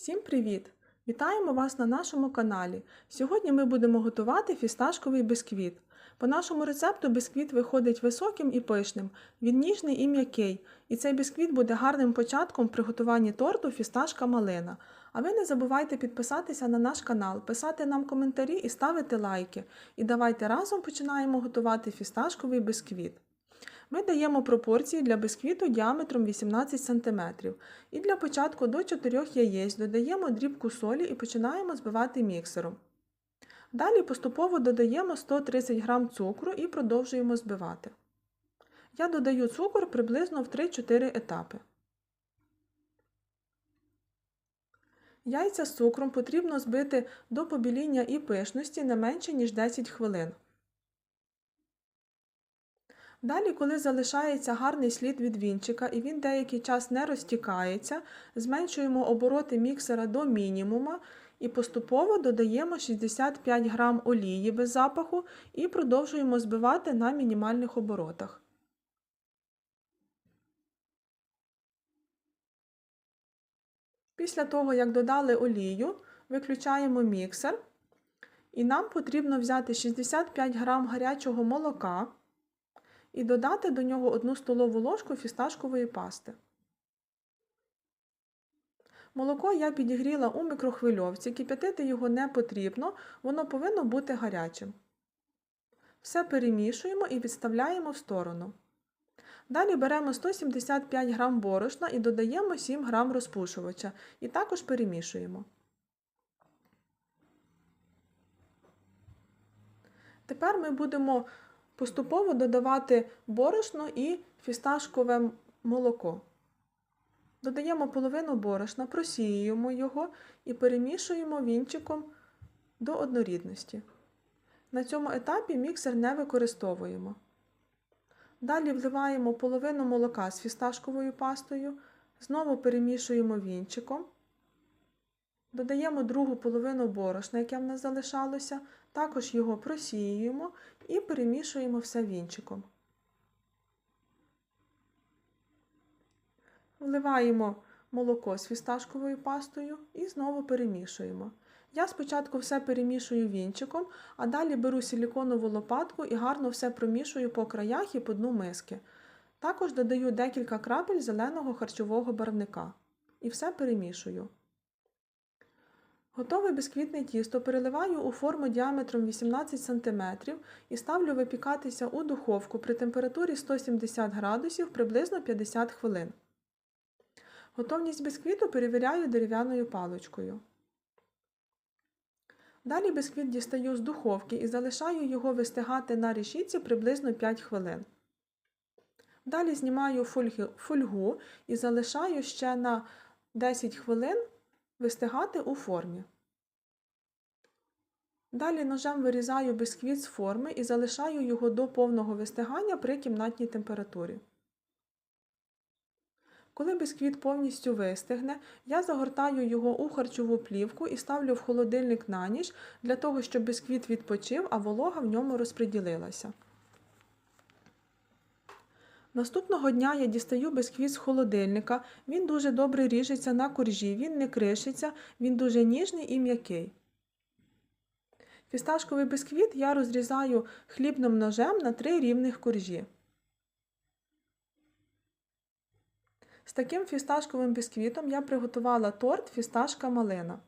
Всім привіт! Вітаємо вас на нашому каналі. Сьогодні ми будемо готувати фісташковий бисквіт. По нашому рецепту бисквіт виходить високим і пишним, він ніжний і м'який. І цей бисквіт буде гарним початком в приготуванні торту фісташка малина. А ви не забувайте підписатися на наш канал, писати нам коментарі і ставити лайки. І давайте разом починаємо готувати фісташковий бисквіт. Ми даємо пропорції для бисквіту діаметром 18 см. І для початку до 4 яєць додаємо дрібку солі і починаємо збивати міксером. Далі поступово додаємо 130 г цукру і продовжуємо збивати. Я додаю цукор приблизно в 3-4 етапи. Яйця з цукром потрібно збити до побіління і пишності не менше, ніж 10 хвилин. Далі, коли залишається гарний слід від вінчика і він деякий час не розтікається, зменшуємо обороти міксера до мінімума і поступово додаємо 65 г олії без запаху і продовжуємо збивати на мінімальних оборотах. Після того, як додали олію, виключаємо міксер і нам потрібно взяти 65 г гарячого молока і додати до нього 1 столову ложку фісташкової пасти. Молоко я підігріла у мікрохвильовці, кип'ятити його не потрібно, воно повинно бути гарячим. Все перемішуємо і відставляємо в сторону. Далі беремо 175 г борошна і додаємо 7 г розпушувача і також перемішуємо. Тепер ми будемо поступово додавати борошно і фісташкове молоко. Додаємо половину борошна, просіюємо його і перемішуємо вінчиком до однорідності. На цьому етапі міксер не використовуємо. Далі вливаємо половину молока з фісташковою пастою, знову перемішуємо вінчиком. Додаємо другу половину борошна, яке в нас залишалося, також його просіюємо і перемішуємо все вінчиком. Вливаємо молоко з фісташковою пастою і знову перемішуємо. Я спочатку все перемішую вінчиком, а далі беру силіконову лопатку і гарно все промішую по краях і по дну миски. Також додаю декілька крапель зеленого харчового барвника і все перемішую. Готове бісквітне тісто переливаю у форму діаметром 18 см і ставлю випікатися у духовку при температурі 170 градусів приблизно 50 хвилин. Готовність бісквіту перевіряю дерев'яною паличкою. Далі бісквіт дістаю з духовки і залишаю його вистигати на решітці приблизно 5 хвилин. Далі знімаю фольгу і залишаю ще на 10 хвилин вистигати у формі. Далі ножем вирізаю бісквіт з форми і залишаю його до повного вистигання при кімнатній температурі. Коли бісквіт повністю вистигне, я загортаю його у харчову плівку і ставлю в холодильник на ніч для того, щоб бісквіт відпочив, а волога в ньому розподілилася. Наступного дня я дістаю бисквіт з холодильника, він дуже добре ріжеться на коржі, він не кришиться, він дуже ніжний і м'який. Фісташковий бисквіт я розрізаю хлібним ножем на три рівних коржі. З таким фісташковим бісквітом я приготувала торт фісташка малина.